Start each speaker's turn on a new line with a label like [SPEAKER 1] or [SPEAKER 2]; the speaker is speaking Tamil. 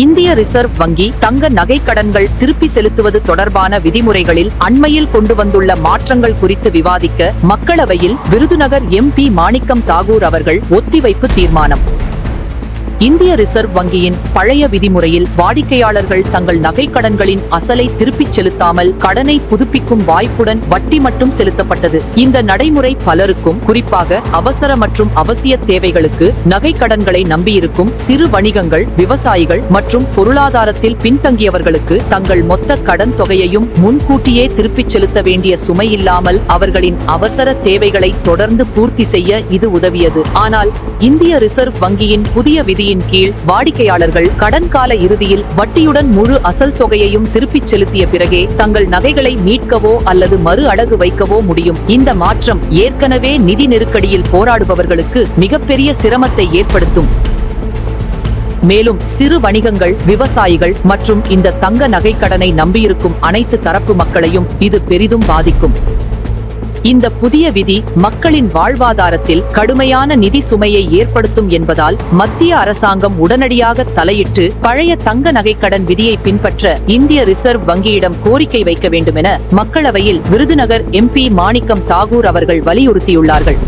[SPEAKER 1] இந்திய ரிசர்வ் வங்கி தங்க நகை கடன்கள் திருப்பி செலுத்துவது தொடர்பான விதிமுறைகளில் அண்மையில் கொண்டு வந்துள்ள மாற்றங்கள் குறித்து விவாதிக்க மக்களவையில் விருதுநகர் எம்பி மாணிக்கம் தாகூர் அவர்கள் ஒத்திவைப்பு தீர்மானம். இந்திய ரிசர்வ் வங்கியின் பழைய விதிமுறையில் வாடிக்கையாளர்கள் தங்கள் நகை கடன்களின் அசலை திருப்பிச் செலுத்தாமல் கடனை புதுப்பிக்கும் வாய்ப்புடன் வட்டி மட்டும் செலுத்தப்பட்டது. இந்த நடைமுறை பலருக்கும் குறிப்பாக அவசர மற்றும் அவசிய தேவைகளுக்கு நகை கடன்களை நம்பியிருக்கும் சிறு வணிகங்கள் விவசாயிகள் மற்றும் பொருளாதாரத்தில் பின்தங்கியவர்களுக்கு தங்கள் மொத்த கடன் தொகையையும் முன்கூட்டியே திருப்பிச் செலுத்த வேண்டிய சுமை இல்லாமல் அவர்களின் அவசர தேவைகளை தொடர்ந்து பூர்த்தி செய்ய இது உதவியது. ஆனால் இந்திய ரிசர்வ் வங்கியின் புதிய விதி விதியின் கீழ் வாடிக்கையாளர்கள் கடன் கால இறுதியில் வட்டியுடன் முழு அசல் தொகையையும் திருப்பிச் செலுத்திய பிறகே தங்கள் நகைகளை மீட்கவோ அல்லது மறு அடகு வைக்கவோ முடியும். இந்த மாற்றம் ஏற்கனவே நிதி நெருக்கடியில் போராடுபவர்களுக்கு மிகப்பெரிய சிரமத்தை ஏற்படுத்தும். மேலும் சிறு வணிகங்கள் விவசாயிகள் மற்றும் இந்த தங்க நகைக்கடனை நம்பியிருக்கும் அனைத்து தரப்பு மக்களையும் இது பெரிதும் பாதிக்கும். இந்த புதிய விதி மக்களின் வாழ்வாதாரத்தில் கடுமையான நிதி சுமையை ஏற்படுத்தும் என்பதால் மத்திய அரசாங்கம் உடனடியாக தலையிட்டு பழைய தங்க நகைக்கடன் விதியை பின்பற்ற இந்திய ரிசர்வ் வங்கியிடம் கோரிக்கை வைக்க வேண்டுமென மக்களவையில் விருதுநகர் எம்பி மாணிக்கம் தாகூர் அவர்கள் வலியுறுத்தியுள்ளார்கள்.